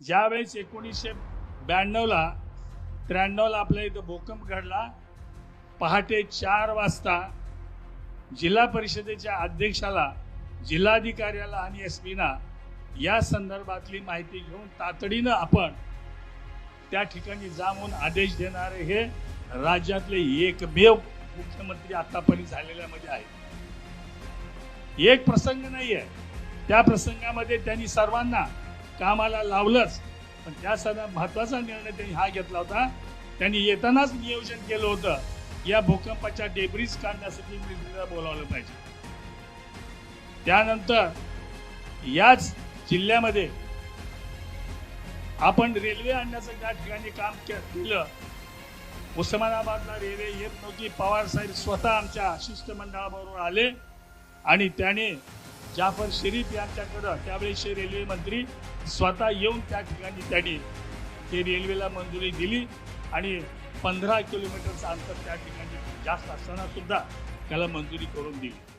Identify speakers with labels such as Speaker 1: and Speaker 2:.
Speaker 1: ज्यावेळेस एकोणीसशे ब्याण्णवला त्र्याण्णवला आपल्या इथं भूकंप घडला पहाटे चार वाजता जिल्हा परिषदेच्या अध्यक्षाला जिल्हाधिकाऱ्याला आणि एस पीना या संदर्भातली माहिती घेऊन तातडीनं आपण त्या ठिकाणी जाऊन आदेश देणारे हे राज्यातले एकमेव मुख्यमंत्री आतापर्यंत झालेल्यामध्ये आहेत. एक प्रसंग नाही आहे त्या प्रसंगामध्ये त्यांनी सर्वांना कामाला लावलंच. पण त्या सगळ्या महत्त्वाचा निर्णय त्यांनी हा घेतला होता. त्यांनी येतानाच नियोजन केलं होतं. या भूकंपाच्या डेब्रीज काढण्यासाठी मिलिटरीला बोलावलं पाहिजे. त्यानंतर याच जिल्ह्यामध्ये आपण रेल्वे आणण्याचं त्या ठिकाणी काम केलं. उस्मानाबादला रेल्वे येत नव्हती. पवार साहेब स्वतः आमच्या शिष्टमंडळाबरोबर आले आणि त्याने जाफर शरीफ यांच्याकडं त्यावेळेचे रेल्वे मंत्री स्वतः येऊन त्या ठिकाणी त्यांनी ते रेल्वेला मंजुरी दिली आणि पंधरा किलोमीटरचं अंतर त्या ठिकाणी जास्त असताना सुद्धा त्याला मंजुरी करून दिली.